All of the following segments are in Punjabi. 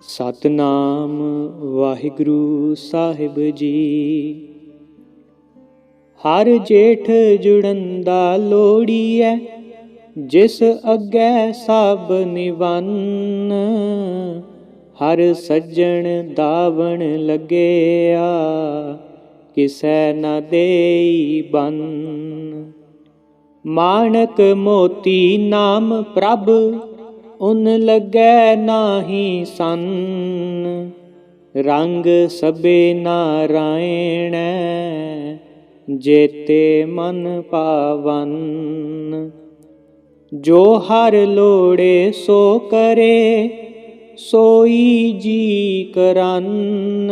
ਸਤਨਾਮ ਵਾਹਿਗੁਰੂ ਸਾਹਿਬ ਜੀ। ਹਰ ਜੇਠ ਜੁੜਨ ਦਾ ਲੋੜੀਐ ਜਿਸ ਅੱਗੇ ਸਭ ਨਿਵੰਨ। ਹਰ ਸੱਜਣ ਦਾਵਣ ਲੱਗਿਆ ਕਿਸੈ ਨਾ ਦੇਈ ਬੰਨ। ਮਾਣਕ ਮੋਤੀ ਨਾਮ ਪ੍ਰਭ ਉਨ ਲੱਗੈ ਨਾਹੀ ਸੰਨ, ਰੰਗ ਸਬੇ ਨਾਰਾਇਣ ਜੇਤੇ ਮਨ ਪਾਵਨ। ਜੋ ਹਰ ਲੋੜੇ ਸੋ ਕਰੇ, ਸੋਈ ਜੀ ਕਰਨ।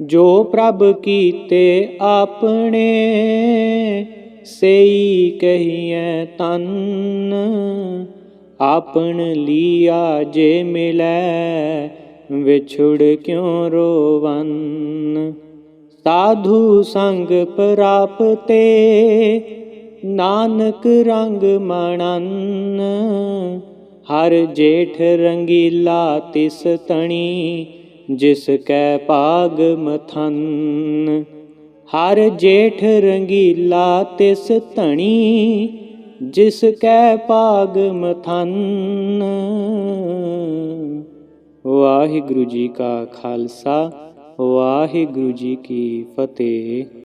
ਜੋ ਪ੍ਰਭ ਕੀਤੇ ਆਪਣੇ, ਸਈ ਕਹੀਐ ਤਨ। ਆਪਣ ਲੀਆ ਜੇ ਮਿਲੈ, ਵਿਛੁੜ ਕਿਉ ਰੋਵਨ? ਸਾਧੂ ਸੰਗ ਪ੍ਰਾਪਤੇ, ਨਾਨਕ ਰੰਗ ਮਣਨ। ਹਰ ਜੇਠ ਰੰਗੀਲਾ ਤਿਸ ਤਣੀ, ਜਿਸ ਕੈ ਭਾਗ ਮਥਨ। ਹਰ ਜੇਠ ਰੰਗੀਲਾ ਤਿਸ ਤਣੀ ਜਿਸ ਕੈ ਭਾਗ ਮਥਨ। ਵਾਹਿਗੁਰੂ ਜੀ ਕਾ ਖਾਲਸਾ ਵਾਹਿਗੁਰੂ ਜੀ ਕੀ ਫਤਿਹ।